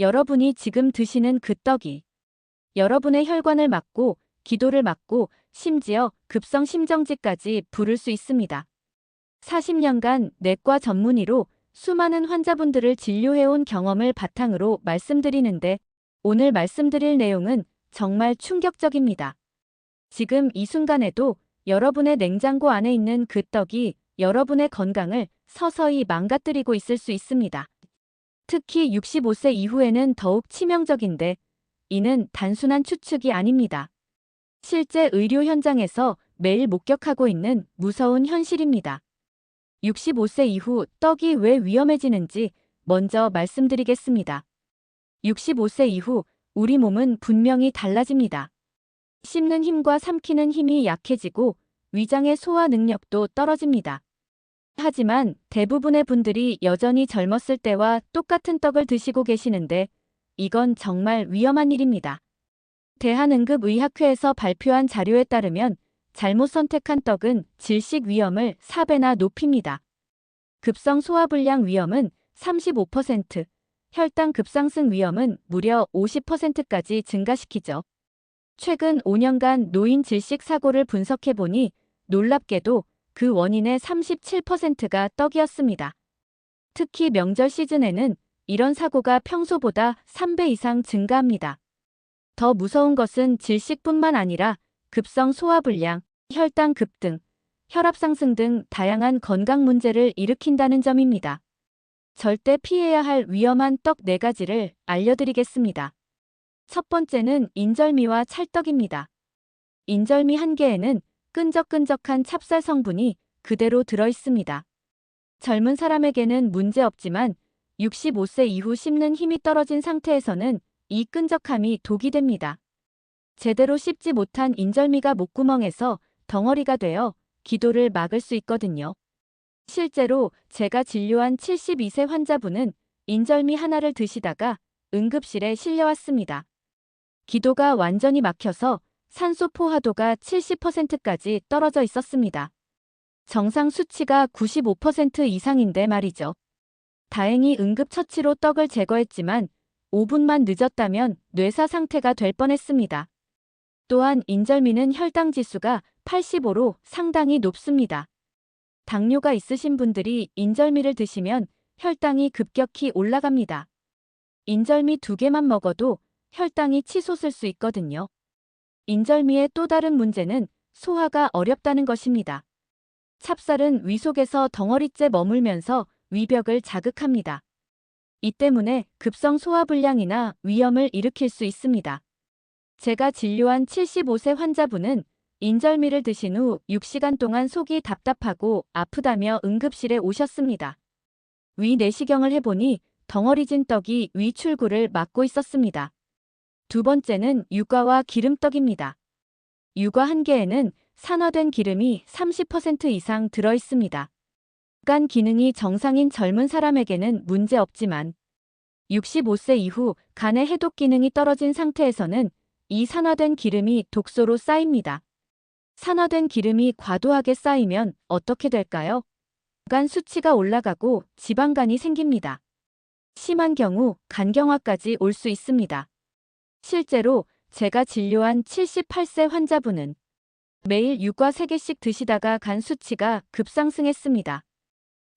여러분이 지금 드시는 그 떡이 여러분의 혈관을 막고 기도를 막고 심지어 급성 심정지까지 부를 수 있습니다. 40년간 내과 전문의로 수많은 환자분들을 진료해온 경험을 바탕으로 말씀드리는데 오늘 말씀드릴 내용은 정말 충격적입니다. 지금 이 순간에도 여러분의 냉장고 안에 있는 그 떡이 여러분의 건강을 서서히 망가뜨리고 있을 수 있습니다. 특히 65세 이후에는 더욱 치명적인데 이는 단순한 추측이 아닙니다. 실제 의료 현장에서 매일 목격하고 있는 무서운 현실입니다. 65세 이후 떡이 왜 위험해지는지 먼저 말씀드리겠습니다. 65세 이후 우리 몸은 분명히 달라집니다. 씹는 힘과 삼키는 힘이 약해지고 위장의 소화 능력도 떨어집니다. 하지만 대부분의 분들이 여전히 젊었을 때와 똑같은 떡을 드시고 계시는데 이건 정말 위험한 일입니다. 대한응급의학회에서 발표한 자료에 따르면 잘못 선택한 떡은 질식 위험을 4배나 높입니다. 급성 소화불량 위험은 35%, 혈당 급상승 위험은 무려 50%까지 증가시키죠. 최근 5년간 노인 질식 사고를 분석해보니 놀랍게도 그 원인의 37%가 떡이었습니다. 특히 명절 시즌에는 이런 사고가 평소보다 3배 이상 증가합니다. 더 무서운 것은 질식뿐만 아니라 급성 소화불량, 혈당 급등, 혈압 상승 등 다양한 건강 문제를 일으킨다는 점입니다. 절대 피해야 할 위험한 떡 4가지를 알려드리겠습니다. 첫 번째는 인절미와 찰떡입니다. 인절미 한 개에는 끈적끈적한 찹쌀 성분이 그대로 들어 있습니다. 젊은 사람에게는 문제 없지만 65세 이후 씹는 힘이 떨어진 상태에서는 이 끈적함이 독이 됩니다. 제대로 씹지 못한 인절미가 목구멍에서 덩어리가 되어 기도를 막을 수 있거든요. 실제로 제가 진료한 72세 환자분은 인절미 하나를 드시다가 응급실에 실려왔습니다. 기도가 완전히 막혀서 산소 포화도가 70%까지 떨어져 있었습니다. 정상 수치가 95% 이상인데 말이죠. 다행히 응급처치로 떡을 제거했지만 5분만 늦었다면 뇌사 상태가 될 뻔했습니다. 또한 인절미는 혈당 지수가 85로 상당히 높습니다. 당뇨가 있으신 분들이 인절미를 드시면 혈당이 급격히 올라갑니다. 인절미 두 개만 먹어도 혈당이 치솟을 수 있거든요. 인절미의 또 다른 문제는 소화가 어렵다는 것입니다. 찹쌀은 위 속에서 덩어리째 머물면서 위벽을 자극합니다. 이 때문에 급성 소화불량이나 위염을 일으킬 수 있습니다. 제가 진료한 75세 환자분은 인절미를 드신 후 6시간 동안 속이 답답하고 아프다며 응급실에 오셨습니다. 위 내시경을 해보니 덩어리진 떡이 위 출구를 막고 있었습니다. 두 번째는 유과와 기름떡입니다. 유과 한 개에는 산화된 기름이 30% 이상 들어 있습니다. 간 기능이 정상인 젊은 사람에게는 문제 없지만 65세 이후 간의 해독 기능이 떨어진 상태에서는 이 산화된 기름이 독소로 쌓입니다. 산화된 기름이 과도하게 쌓이면 어떻게 될까요? 간 수치가 올라가고 지방간이 생깁니다. 심한 경우 간경화까지 올 수 있습니다. 실제로 제가 진료한 78세 환자분은 매일 유과 3개씩 드시다가 간 수치가 급상승했습니다.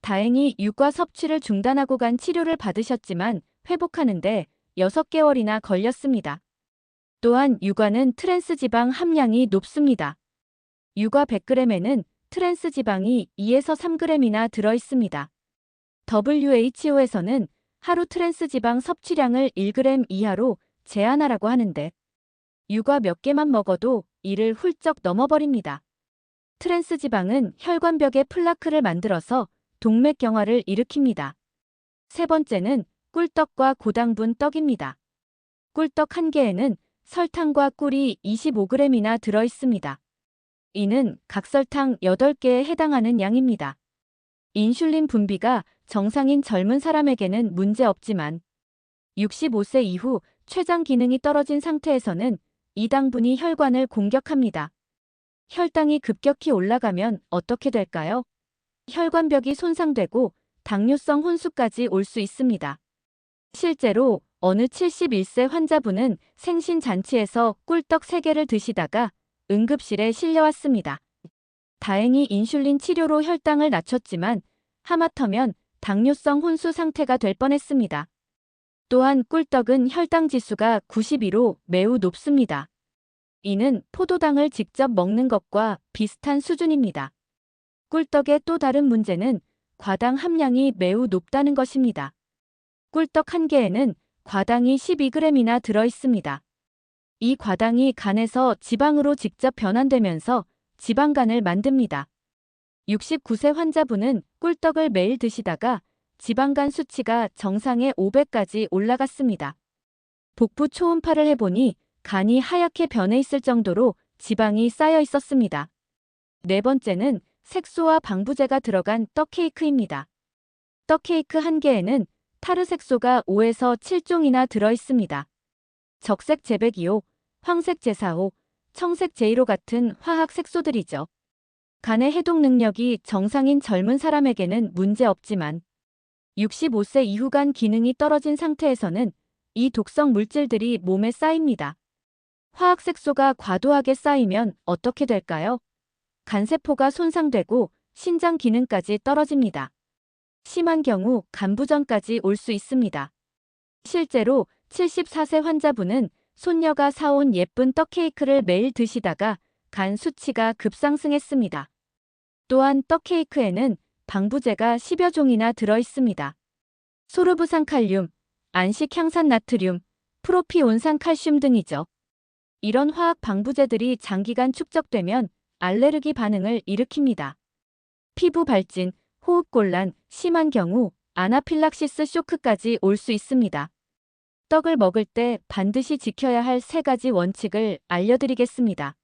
다행히 유과 섭취를 중단하고 간 치료를 받으셨지만 회복하는데 6개월이나 걸렸습니다. 또한 유과는 트랜스 지방 함량이 높습니다. 유과 100g에는 트랜스 지방이 2에서 3g이나 들어 있습니다. WHO에서는 하루 트랜스 지방 섭취량을 1g 이하로 제한하라고 하는데 유과 몇 개만 먹어도 이를 훌쩍 넘어버립니다. 트랜스 지방은 혈관벽에 플라크를 만들어서 동맥경화를 일으킵니다. 세 번째는 꿀떡과 고당분 떡입니다. 꿀떡 한 개에는 설탕과 꿀이 25g이나 들어 있습니다. 이는 각설탕 8개에 해당하는 양입니다. 인슐린 분비가 정상인 젊은 사람에게는 문제 없지만 65세 이후 췌장 기능이 떨어진 상태에서는 이 당분이 혈관을 공격합니다. 혈당이 급격히 올라가면 어떻게 될까요? 혈관벽이 손상되고 당뇨성 혼수까지 올 수 있습니다. 실제로 어느 71세 환자분은 생신잔치에서 꿀떡 3개를 드시다가 응급실에 실려왔습니다. 다행히 인슐린 치료로 혈당을 낮췄지만 하마터면 당뇨성 혼수 상태가 될 뻔했습니다. 또한 꿀떡은 혈당 지수가 92로 매우 높습니다. 이는 포도당을 직접 먹는 것과 비슷한 수준입니다. 꿀떡의 또 다른 문제는 과당 함량이 매우 높다는 것입니다. 꿀떡 한 개에는 과당이 12g이나 들어 있습니다. 이 과당이 간에서 지방으로 직접 변환되면서 지방간을 만듭니다. 69세 환자분은 꿀떡을 매일 드시다가 지방간 수치가 정상의 500까지 올라갔습니다. 복부 초음파를 해보니 간이 하얗게 변해 있을 정도로 지방이 쌓여 있었습니다. 네 번째는 색소와 방부제가 들어간 떡케이크입니다. 떡케이크 한 개에는 타르색소가 5에서 7종이나 들어 있습니다. 적색 제백이오, 황색 제사오, 청색 제이로 같은 화학 색소들이죠. 간의 해독 능력이 정상인 젊은 사람에게는 문제 없지만 65세 이후 간 기능이 떨어진 상태에서는 이 독성 물질들이 몸에 쌓입니다. 화학 색소가 과도하게 쌓이면 어떻게 될까요? 간세포가 손상되고 신장 기능까지 떨어집니다. 심한 경우 간부전까지 올 수 있습니다. 실제로 74세 환자분은 손녀가 사온 예쁜 떡케이크를 매일 드시다가 간 수치가 급상승했습니다. 또한 떡케이크에는 방부제가 10여 종이나 들어 있습니다. 소르브산칼륨, 안식향산 나트륨, 프로피온산 칼슘 등이죠. 이런 화학 방부제들이 장기간 축적되면 알레르기 반응을 일으킵니다. 피부 발진, 호흡곤란, 심한 경우 아나필락시스 쇼크까지 올 수 있습니다. 떡을 먹을 때 반드시 지켜야 할 세 가지 원칙을 알려드리겠습니다.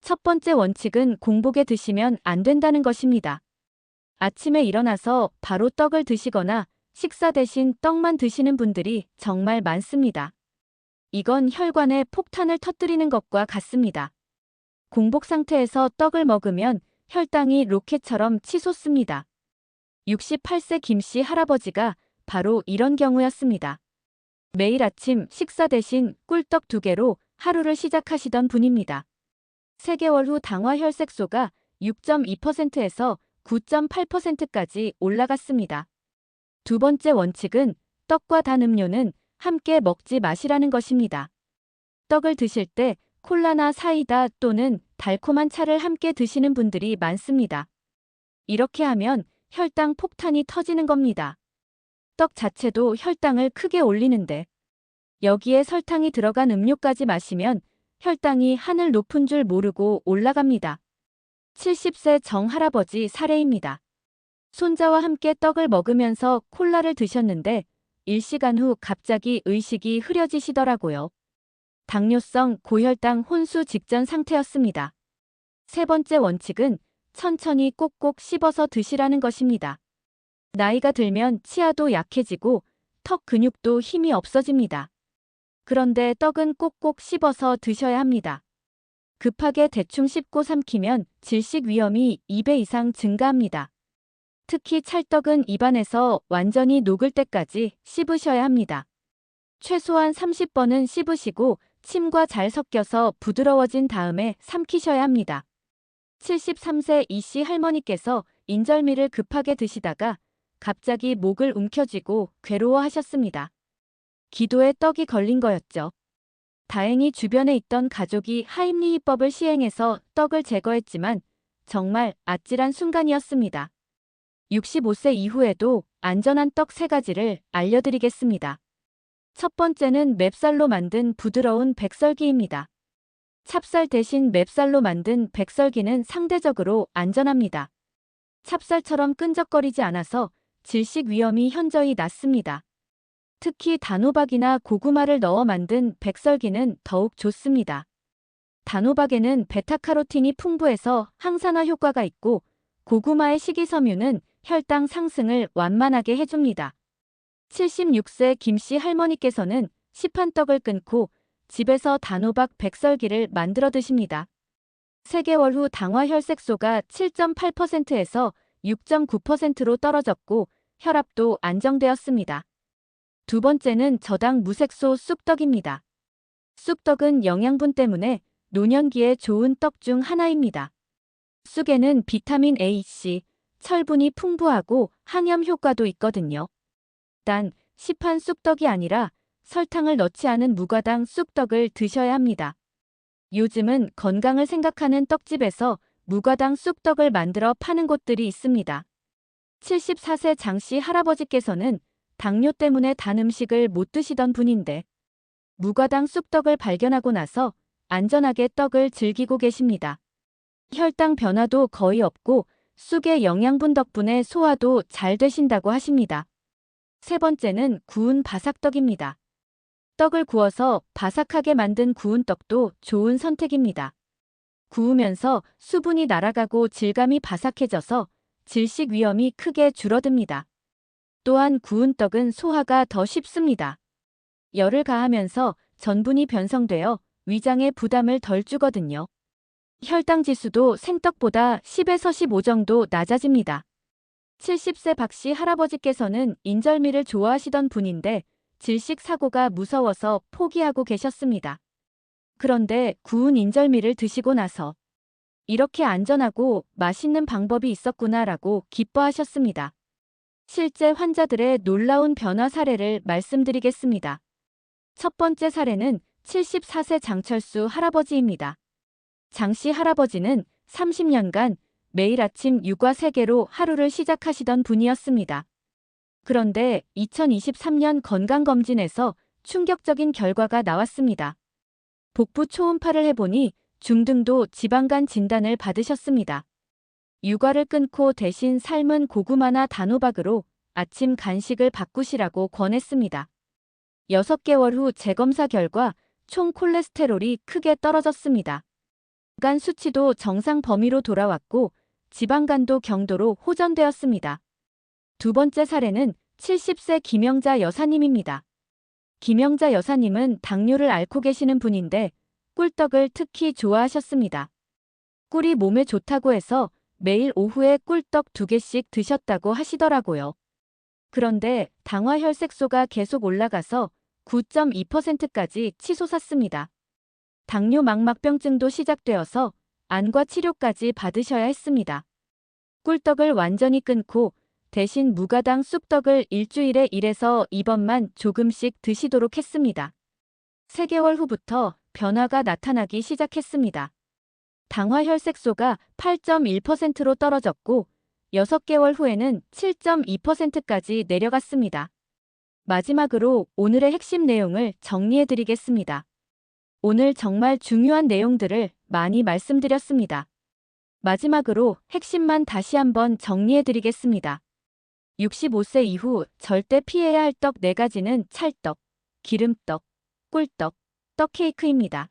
첫 번째 원칙은 공복에 드시면 안 된다는 것입니다. 아침에 일어나서 바로 떡을 드시거나 식사 대신 떡만 드시는 분들이 정말 많습니다. 이건 혈관에 폭탄을 터뜨리는 것과 같습니다. 공복 상태에서 떡을 먹으면 혈당이 로켓처럼 치솟습니다. 68세 김씨 할아버지가 바로 이런 경우였습니다. 매일 아침 식사 대신 꿀떡 두 개로 하루를 시작하시던 분입니다. 3개월 후 당화 혈색소가 6.2%에서 9.8%까지 올라갔습니다. 두 번째 원칙은 떡과 단 음료는 함께 먹지 마시라는 것입니다. 떡을 드실 때 콜라나 사이다 또는 달콤한 차를 함께 드시는 분들이 많습니다. 이렇게 하면 혈당 폭탄이 터지는 겁니다. 떡 자체도 혈당을 크게 올리는데 여기에 설탕이 들어간 음료까지 마시면 혈당이 하늘 높은 줄 모르고 올라갑니다. 70세 정 할아버지 사례입니다. 손자와 함께 떡을 먹으면서 콜라를 드셨는데 1시간 후 갑자기 의식이 흐려지시더라고요. 당뇨성 고혈당 혼수 직전 상태였습니다. 세 번째 원칙은 천천히 꼭꼭 씹어서 드시라는 것입니다. 나이가 들면 치아도 약해지고 턱 근육도 힘이 없어집니다. 그런데 떡은 꼭꼭 씹어서 드셔야 합니다. 급하게 대충 씹고 삼키면 질식 위험이 2배 이상 증가합니다. 특히 찰떡은 입안에서 완전히 녹을 때까지 씹으셔야 합니다. 최소한 30번은 씹으시고 침과 잘 섞여서 부드러워진 다음에 삼키셔야 합니다. 73세 이씨 할머니께서 인절미를 급하게 드시다가 갑자기 목을 움켜쥐고 괴로워하셨습니다. 기도에 떡이 걸린 거였죠. 다행히 주변에 있던 가족이 하임리히법을 시행해서 떡을 제거했지만 정말 아찔한 순간이었습니다. 65세 이후에도 안전한 떡 3가지를 알려드리겠습니다. 첫 번째는 맵쌀로 만든 부드러운 백설기입니다. 찹쌀 대신 맵쌀로 만든 백설기는 상대적으로 안전합니다. 찹쌀처럼 끈적거리지 않아서 질식 위험이 현저히 낮습니다. 특히 단호박이나 고구마를 넣어 만든 백설기는 더욱 좋습니다. 단호박에는 베타카로틴이 풍부해서 항산화 효과가 있고 고구마의 식이섬유는 혈당 상승을 완만하게 해줍니다. 76세 김씨 할머니께서는 시판떡을 끊고 집에서 단호박 백설기를 만들어 드십니다. 3개월 후 당화 혈색소가 7.8%에서 6.9%로 떨어졌고 혈압도 안정되었습니다. 두 번째는 저당 무색소 쑥떡입니다. 쑥떡은 영양분 때문에 노년기에 좋은 떡 중 하나입니다. 쑥에는 비타민 A, C, 철분이 풍부하고 항염 효과도 있거든요. 단, 시판 쑥떡이 아니라 설탕을 넣지 않은 무과당 쑥떡을 드셔야 합니다. 요즘은 건강을 생각하는 떡집에서 무과당 쑥떡을 만들어 파는 곳들이 있습니다. 74세 장씨 할아버지께서는 당뇨 때문에 단 음식을 못 드시던 분인데 무과당 쑥떡을 발견하고 나서 안전하게 떡을 즐기고 계십니다. 혈당 변화도 거의 없고 쑥의 영양분 덕분에 소화도 잘 되신다고 하십니다. 세 번째는 구운 바삭떡입니다. 떡을 구워서 바삭하게 만든 구운 떡도 좋은 선택입니다. 구우면서 수분이 날아가고 질감이 바삭해져서 질식 위험이 크게 줄어듭니다. 또한 구운 떡은 소화가 더 쉽습니다. 열을 가하면서 전분이 변성되어 위장에 부담을 덜 주거든요. 혈당 지수도 생떡보다 10에서 15 정도 낮아집니다. 70세 박씨 할아버지께서는 인절미를 좋아하시던 분인데 질식 사고가 무서워서 포기하고 계셨습니다. 그런데 구운 인절미를 드시고 나서 이렇게 안전하고 맛있는 방법이 있었구나라고 기뻐하셨습니다. 실제 환자들의 놀라운 변화 사례를 말씀드리겠습니다. 첫 번째 사례는 74세 장철수 할아버지입니다. 장씨 할아버지는 30년간 매일 아침 육아 3개로 하루를 시작하시던 분이었습니다. 그런데 2023년 건강검진에서 충격적인 결과가 나왔습니다. 복부 초음파를 해보니 중등도 지방간 진단을 받으셨습니다. 육아를 끊고 대신 삶은 고구마나 단호박으로 아침 간식을 바꾸시라고 권했습니다. 6개월 후 재검사 결과 총 콜레스테롤이 크게 떨어졌습니다. 간 수치도 정상 범위로 돌아왔고 지방간도 경도로 호전되었습니다. 두 번째 사례는 70세 김영자 여사님입니다. 김영자 여사님은 당뇨를 앓고 계시는 분인데 꿀떡을 특히 좋아하셨습니다. 꿀이 몸에 좋다고 해서 매일 오후에 꿀떡 두 개씩 드셨다고 하시더라고요. 그런데 당화 혈색소가 계속 올라가서 9.2%까지 치솟았습니다. 당뇨 망막병증도 시작되어서 안과 치료까지 받으셔야 했습니다. 꿀떡을 완전히 끊고 대신 무가당 쑥떡을 일주일에 1에서 2번만 조금씩 드시도록 했습니다. 3개월 후부터 변화가 나타나기 시작했습니다. 당화 혈색소가 8.1%로 떨어졌고 6개월 후에는 7.2%까지 내려갔습니다. 마지막으로 오늘의 핵심 내용을 정리해 드리겠습니다. 오늘 정말 중요한 내용들을 많이 말씀드렸습니다. 마지막으로 핵심만 다시 한번 정리해 드리겠습니다. 65세 이후 절대 피해야 할 떡 4가지는 찰떡, 기름떡, 꿀떡, 떡케이크입니다.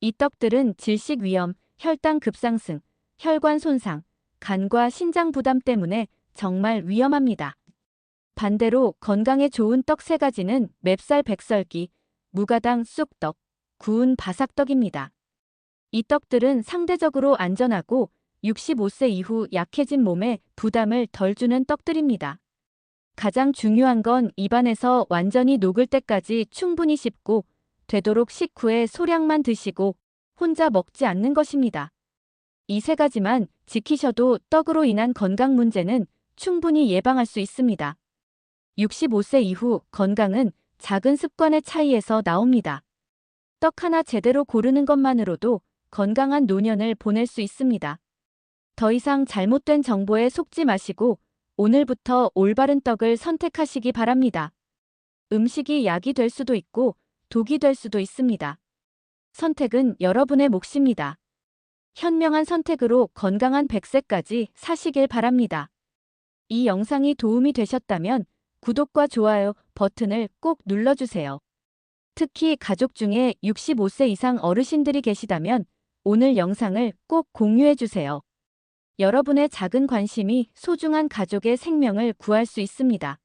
이 떡들은 질식 위험, 혈당 급상승, 혈관 손상, 간과 신장 부담 때문에 정말 위험합니다. 반대로 건강에 좋은 떡 3가지는 맵쌀 백설기, 무가당 쑥떡, 구운 바삭떡입니다. 이 떡들은 상대적으로 안전하고 65세 이후 약해진 몸에 부담을 덜 주는 떡들입니다. 가장 중요한 건 입안에서 완전히 녹을 때까지 충분히 씹고 되도록 식후에 소량만 드시고 혼자 먹지 않는 것입니다. 이 세 가지만 지키셔도 떡으로 인한 건강 문제는 충분히 예방할 수 있습니다. 65세 이후 건강은 작은 습관의 차이에서 나옵니다. 떡 하나 제대로 고르는 것만으로도 건강한 노년을 보낼 수 있습니다. 더 이상 잘못된 정보에 속지 마시고 오늘부터 올바른 떡을 선택하시기 바랍니다. 음식이 약이 될 수도 있고 독이 될 수도 있습니다. 선택은 여러분의 몫입니다. 현명한 선택으로 건강한 100세까지 사시길 바랍니다. 이 영상이 도움이 되셨다면 구독과 좋아요 버튼을 꼭 눌러주세요. 특히 가족 중에 65세 이상 어르신들이 계시다면 오늘 영상을 꼭 공유해주세요. 여러분의 작은 관심이 소중한 가족의 생명을 구할 수 있습니다.